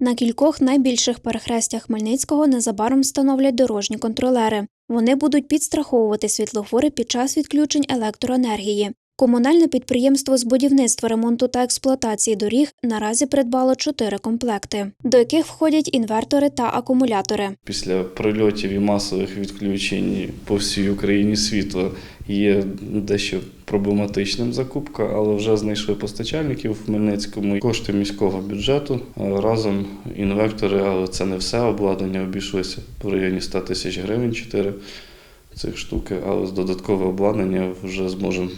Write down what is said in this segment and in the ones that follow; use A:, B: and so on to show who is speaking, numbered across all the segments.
A: На кількох найбільших перехрестях Хмельницького незабаром встановлять дорожні контролери. Вони будуть підстраховувати світлофори під час відключень електроенергії. Комунальне підприємство з будівництва, ремонту та експлуатації доріг наразі придбало чотири комплекти, до яких входять інвертори та акумулятори.
B: Після прильотів і масових відключень по всій Україні світла є дещо проблематичним закупка, але вже знайшли постачальників в Хмельницькому. Кошти міського бюджету е, разом інвектори, але це не все обладнання обійшлося в районі 100 тисяч гривень 4 цих штуки, але з додаткове обладнання вже зможемо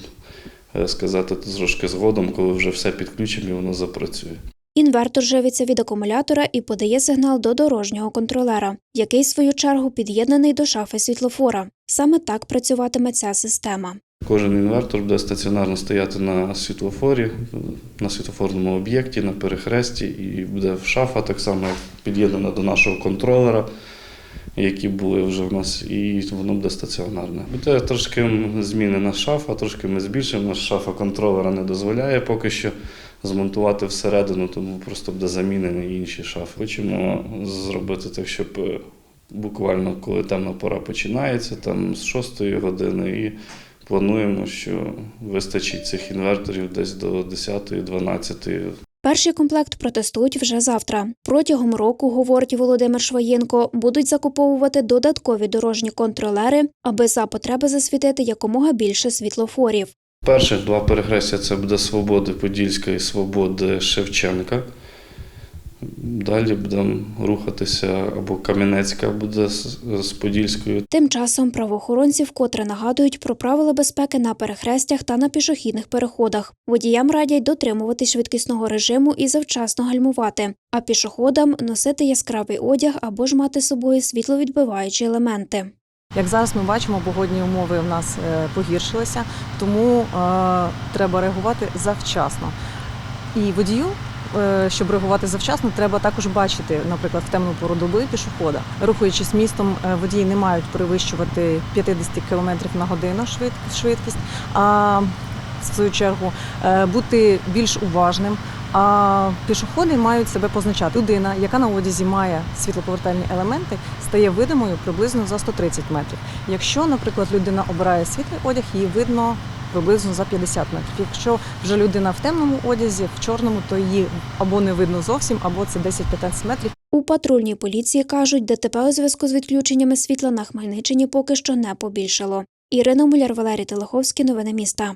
B: сказати трошки згодом, коли вже все підключимо і воно запрацює.
A: Інвертор живиться від акумулятора і подає сигнал до дорожнього контролера, який, в свою чергу, під'єднаний до шафи світлофора. Саме так працюватиме ця система.
B: Кожен інвертор буде стаціонарно стояти на світлофорі, на світлофорному об'єкті, на перехресті, і буде шафа так само як під'єднана до нашого контролера, які були вже в нас, і воно буде стаціонарне. Буде трошки змінена шафа, трошки ми збільшимо. Шафа контролера не дозволяє поки що змонтувати всередину, тому просто буде замінені інші шафи. Хочемо зробити так, щоб е, буквально коли темна пора починається, там з 6 години і плануємо, що вистачить цих інверторів десь до 10-12.
A: Перший комплект протестують вже завтра. Протягом року, говорить Володимир Шваєнко, будуть закуповувати додаткові дорожні контролери, аби за потреби засвітити якомога більше світлофорів.
B: Перших два перехрестя це буде Свободи Подільська і Свободи Шевченка. Далі будемо рухатися або Кам'янецька буде з, Подільською.
A: Тим часом правоохоронці вкотре нагадують про правила безпеки на перехрестях та на пішохідних переходах. Водіям радять дотримуватись швидкісного режиму і завчасно гальмувати, а пішоходам носити яскравий одяг або ж мати з собою світловідбиваючі елементи.
C: Як зараз ми бачимо, погодні умови в нас е, погіршилися, тому е, треба реагувати завчасно. І водію, щоб реагувати завчасно, треба також бачити, наприклад, в темну пору доби пішохода. Рухаючись містом, е, водії не мають перевищувати 50 км на годину швидкість, а в свою чергу е, бути більш уважним. А пішоходи мають себе позначати. Людина, яка на одязі має світлоповертальні елементи, стає видимою приблизно за 130 метрів. Якщо, наприклад, людина обирає світлий одяг, її видно приблизно за 50 метрів. Якщо вже людина в темному одязі, в чорному, то її або не видно зовсім, або це 10-15 метрів.
A: У патрульній поліції кажуть, ДТП у зв'язку з відключеннями світла на Хмельниччині поки що не побільшало. Ірина Муляр, Валерій Телеховський. Новини міста.